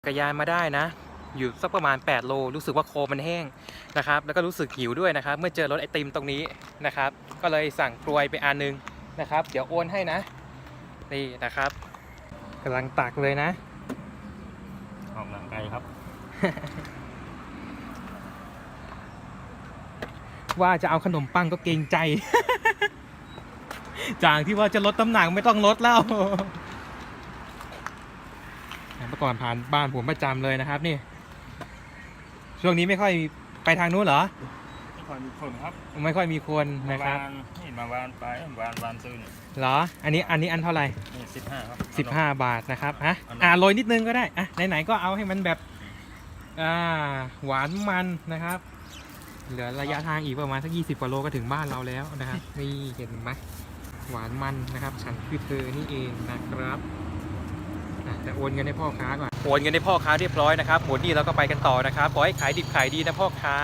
จักรยานมาได้นะ อยู่สักประมาณ 8 โล รู้สึกว่าโคมันแห้งนะครับ แล้วก็รู้สึกหิวด้วยนะครับ เมื่อเจอรถไอติมตรงนี้นะครับ ก็เลยสั่งกลวยไปอันนึงนะครับ เดี๋ยวโอนให้นะ นี่นะครับกำลังตักเลยนะ ออกหนังไกลครับ ว่าจะเอาขนมปังก็เกรงใจ จากที่ว่าจะลดน้ำหนักไม่ต้องลดแล้ว เมื่อก่อนผ่านบ้านผมประจำเลยนะครับ นี่ ช่วงนี้ไม่ค่อยไปทางนู้นเหรอไม่ค่อยมีคนครับไม่ค่อยมีคนนะครับวานนี่มาวานไปวานวานซื้อนี่เหรอ อันนี้อันนี้อันเท่าไหร่นี่สิบห้าครับสิบห้าบาทนะครับฮะอันนั้นอ่าโรยนิดนึงก็ได้อะไหนๆก็เอาให้มันแบบอ่าหวานมันนะครับ เหลือระยะทางอีกประมาณสักยี่สิบกว่าโลก็ถึงบ้านเราแล้วนะครับนี่เห็นไหมหวานมันนะครับ ฉันคือเธอนี่เองนะครับอะ แต่โอนเงินให้พ่อค้าก่อน โอนเงินให้พ่อค้าเรียบร้อยนะครับหมดนี่เราก็ไปกันต่อนะครับ ขอให้ขายดิบขายดีนะพ่อค้า